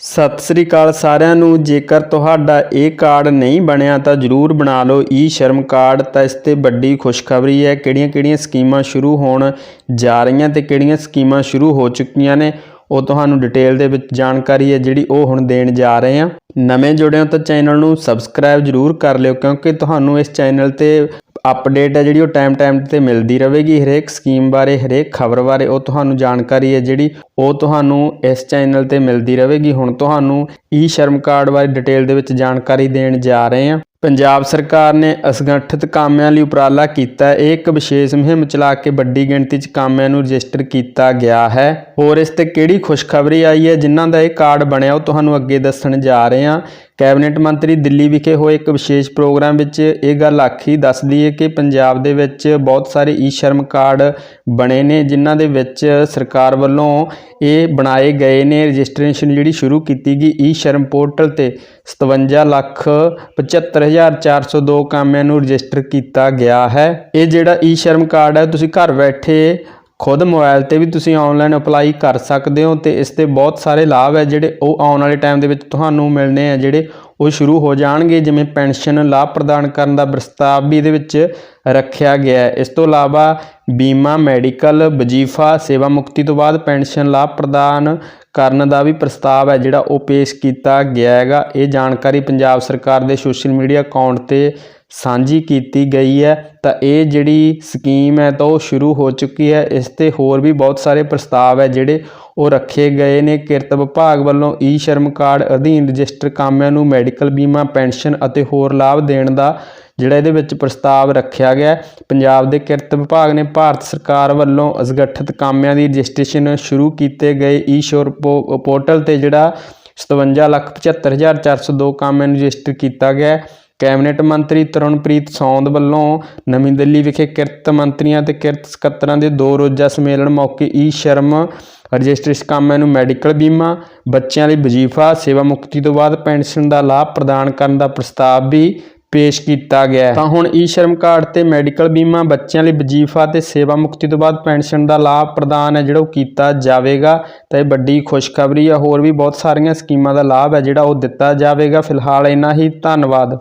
ਸਤਿ ਸ੍ਰੀ ਅਕਾਲ ਸਾਰਿਆਂ ਨੂੰ। ਜੇਕਰ ਤੁਹਾਡਾ ਇਹ ਕਾਰਡ ਨਹੀਂ ਬਣਿਆ ਤਾਂ ਜਰੂਰ ਬਣਾ ਲਓ ਈ ਸ਼ਰਮ ਕਾਰਡ। ਤਾਂ ਇਸ ਤੇ ਵੱਡੀ ਖੁਸ਼ਖਬਰੀ ਹੈ। ਕਿਹੜੀਆਂ-ਕਿਹੜੀਆਂ ਸਕੀਮਾਂ ਸ਼ੁਰੂ ਹੋਣ ਜਾ ਰਹੀਆਂ ਤੇ ਕਿਹੜੀਆਂ ਸਕੀਮਾਂ ਸ਼ੁਰੂ ਹੋ ਚੁੱਕੀਆਂ ਨੇ, ਉਹ ਤੁਹਾਨੂੰ ਡਿਟੇਲ ਦੇ ਵਿੱਚ ਜਾਣਕਾਰੀ ਹੈ ਜਿਹੜੀ ਉਹ ਹੁਣ ਦੇਣ ਜਾ ਰਹੇ ਹਾਂ। ਨਵੇਂ ਜੁੜਿਓ ਤਾਂ ਚੈਨਲ ਨੂੰ ਸਬਸਕ੍ਰਾਈਬ ਜਰੂਰ ਕਰ ਲਿਓ, ਕਿਉਂਕਿ ਤੁਹਾਨੂੰ ਇਸ ਚੈਨਲ ਤੇ ਅਪਡੇਟ ਹੈ ਜਿਹੜੀ ਉਹ ਟਾਈਮ ਟਾਈਮ ਤੇ ਮਿਲਦੀ ਰਹੇਗੀ, ਹਰੇਕ ਸਕੀਮ ਬਾਰੇ, ਹਰੇਕ ਖਬਰ ਬਾਰੇ, ਉਹ ਤੁਹਾਨੂੰ ਜਾਣਕਾਰੀ ਹੈ ਜਿਹੜੀ ਉਹ ਤੁਹਾਨੂੰ ਇਸ ਚੈਨਲ ਤੇ ਮਿਲਦੀ ਰਹੇਗੀ। ਹੁਣ ਤੁਹਾਨੂੰ ਈ ਸ਼ਰਮ ਕਾਰਡ ਬਾਰੇ ਡਿਟੇਲ ਦੇ ਵਿੱਚ ਜਾਣਕਾਰੀ ਦੇਣ ਜਾ ਰਹੇ ਹਾਂ। ਪੰਜਾਬ ਸਰਕਾਰ ਨੇ ਅਸੰਗਠਿਤ ਕਾਮਿਆਂ ਲਈ ਉਪਰਾਲਾ ਕੀਤਾ ਇਹ ਇੱਕ ਵਿਸ਼ੇਸ਼ ਮੁਹਿੰਮ ਚਲਾ ਕੇ ਵੱਡੀ ਗਿਣਤੀ 'ਚ ਕਾਮਿਆਂ ਨੂੰ ਰਜਿਸਟਰ ਕੀਤਾ ਗਿਆ ਹੈ। ਹੋਰ ਇਸ ਤੇ ਕਿਹੜੀ ਖੁਸ਼ਖਬਰੀ ਆਈ ਹੈ, ਜਿਨ੍ਹਾਂ ਦਾ ਇਹ ਕਾਰਡ ਬਣਿਆ, ਉਹ ਤੁਹਾਨੂੰ ਅੱਗੇ ਦੱਸਣ ਜਾ ਰਹੇ ਹਾਂ। ਕੈਬਨਿਟ ਮੰਤਰੀ ਦਿੱਲੀ ਵਿਖੇ ਹੋਏ ਇੱਕ ਵਿਸ਼ੇਸ਼ ਪ੍ਰੋਗਰਾਮ ਵਿੱਚ ਇਹ ਗੱਲ ਆਖੀ ਦੱਸਦੀ ਹੈ ਕਿ ਪੰਜਾਬ ਦੇ ਵਿੱਚ ਬਹੁਤ ਸਾਰੇ ਈ ਸ਼ਰਮ ਕਾਰਡ ਬਣੇ ਨੇ, ਜਿਨ੍ਹਾਂ ਦੇ ਵਿੱਚ ਸਰਕਾਰ ਵੱਲੋਂ ਇਹ ਬਣਾਏ ਗਏ ਨੇ। ਰਜਿਸਟ੍ਰੇਸ਼ਨ ਜਿਹੜੀ ਸ਼ੁਰੂ ਕੀਤੀ ਗਈ ਈ ਸ਼ਰਮ ਪੋਰਟਲ ਤੇ 57 ਲੱਖ 75402 ਕਾਮਿਆਂ ਨੂੰ ਰਜਿਸਟਰ ਕੀਤਾ ਗਿਆ ਹੈ। ਇਹ ਜਿਹੜਾ ਈ ਸ਼ਰਮ ਕਾਰਡ ਹੈ, ਤੁਸੀਂ ਘਰ ਬੈਠੇ ਖੁਦ ਮੋਬਾਈਲ ਤੇ ਵੀ ਤੁਸੀਂ ਆਨਲਾਈਨ ਅਪਲਾਈ ਕਰ ਸਕਦੇ ਹੋ ਤੇ ਇਸ ਤੇ ਬਹੁਤ ਸਾਰੇ ਲਾਭ ਹੈ ਜਿਹੜੇ ਉਹ ਆਉਣ ਵਾਲੇ ਟਾਈਮ ਦੇ ਵਿੱਚ ਤੁਹਾਨੂੰ ਮਿਲਣੇ ਆ, ਜਿਹੜੇ ਉਹ ਸ਼ੁਰੂ ਹੋ ਜਾਣਗੇ, ਜਿਵੇਂ ਪੈਨਸ਼ਨ ਲਾਭ ਪ੍ਰਦਾਨ ਕਰਨ ਦਾ ਪ੍ਰਸਤਾਵ ਵੀ ਇਹਦੇ ਵਿੱਚ ਰੱਖਿਆ ਗਿਆ ਹੈ। ਇਸ ਤੋਂ ਇਲਾਵਾ ਬੀਮਾ, ਮੈਡੀਕਲ, ਵਜੀਫਾ, ਸੇਵਾ ਮੁਕਤੀ ਤੋਂ ਬਾਅਦ ਪੈਨਸ਼ਨ ਲਾਭ ਪ੍ਰਦਾਨ ਕਰਨ ਦਾ ਵੀ ਪ੍ਰਸਤਾਵ ਹੈ ਜਿਹੜਾ ਉਹ ਪੇਸ਼ ਕੀਤਾ ਗਿਆ ਹੈਗਾ। ਇਹ ਜਾਣਕਾਰੀ ਪੰਜਾਬ ਸਰਕਾਰ ਦੇ ਸੋਸ਼ਲ ਮੀਡੀਆ ਅਕਾਊਂਟ ਤੇ ਸਾਂਝੀ ਕੀਤੀ ਗਈ ਹੈ, ਤਾਂ ਇਹ ਜਿਹੜੀ ਸਕੀਮ ਹੈ ਤਾਂ ਉਹ ਸ਼ੁਰੂ ਹੋ ਚੁੱਕੀ ਹੈ। ਇਸ ਤੇ ਹੋਰ ਵੀ ਬਹੁਤ ਸਾਰੇ ਪ੍ਰਸਤਾਵ ਹੈ ਜਿਹੜੇ ਉਹ ਰੱਖੇ ਗਏ ਨੇ। ਕਿਰਤ ਵਿਭਾਗ ਵੱਲੋਂ ਈ ਸ਼ਰਮ ਕਾਰਡ ਅਧੀਨ ਰਜਿਸਟਰ ਕਾਮਿਆਂ ਨੂੰ ਮੈਡੀਕਲ ਬੀਮਾ, ਪੈਨਸ਼ਨ ਅਤੇ ਹੋਰ ਲਾਭ ਦੇਣ ਦਾ ਜਿਹੜਾ ਇਹਦੇ ਵਿੱਚ ਪ੍ਰਸਤਾਵ ਰੱਖਿਆ ਗਿਆ ਪੰਜਾਬ ਦੇ ਕਿਰਤ ਵਿਭਾਗ ਨੇ ਭਾਰਤ ਸਰਕਾਰ ਵੱਲੋਂ ਅਸੰਗਠਿਤ ਕਾਮਿਆਂ ਦੀ ਰਜਿਸਟ੍ਰੇਸ਼ਨ ਸ਼ੁਰੂ ਕੀਤੇ ਗਏ। ਈ ਸ਼ੋਰ ਪੋ- ਪੋਰਟਲ ਤੇ ਜਿਹੜਾ 5775402 ਕਾਮਿਆਂ ਨੂੰ ਰਜਿਸਟਰ ਕੀਤਾ ਗਿਆ ਕੈਬਨਿਟ ਮੰਤਰੀ ਤਰਨਪ੍ਰੀਤ ਸੌਂਦ ਵੱਲੋਂ ਨਵੀਂ ਦਿੱਲੀ ਵਿਖੇ ਕਿਰਤ ਮੰਤਰੀਆਂ ਤੇ ਕਿਰਤ ਸਕੱਤਰਾਂ ਦੇ ਦੋ ਰੋਜ਼ਾ ਸੰਮੇਲਨ ਮੌਕੇ ਈ ਸ਼ਰਮ ਰਜਿਸਟ੍ਰੇਸ਼ਨ ਕਾਮਿਆਂ ਨੂੰ ਮੈਡੀਕਲ ਬੀਮਾ, ਬੱਚਿਆਂ ਲਈ ਵਜੀਫਾ, ਸੇਵਾ ਮੁਕਤੀ ਤੋਂ ਬਾਅਦ ਪੈਨਸ਼ਨ ਦਾ ਲਾਭ ਪ੍ਰਦਾਨ ਕਰਨ ਦਾ ਪ੍ਰਸਤਾਵ ਵੀ ਪੇਸ਼ ਕੀਤਾ ਗਿਆ ਤਾਂ ਹੁਣ ਈ ਸ਼ਰਮ ਕਾਰਡ ਤੇ ਮੈਡੀਕਲ ਬੀਮਾ, ਬੱਚਿਆਂ ਲਈ ਵਜੀਫਾ ਤੇ ਸੇਵਾ ਮੁਕਤੀ ਤੋਂ ਬਾਅਦ ਪੈਨਸ਼ਨ ਦਾ ਲਾਭ ਪ੍ਰਦਾਨ ਹੈ ਜਿਹੜਾ ਉਹ ਕੀਤਾ ਜਾਵੇਗਾ। ਤਾਂ ਇਹ ਵੱਡੀ ਖੁਸ਼ਖਬਰੀ ਹੈ ਹੋਰ ਵੀ ਬਹੁਤ ਸਾਰੀਆਂ ਸਕੀਮਾਂ ਦਾ ਲਾਭ ਹੈ ਜਿਹੜਾ ਉਹ ਦਿੱਤਾ ਜਾਵੇਗਾ। ਫਿਲਹਾਲ ਇੰਨਾ ਹੀ। ਧੰਨਵਾਦ।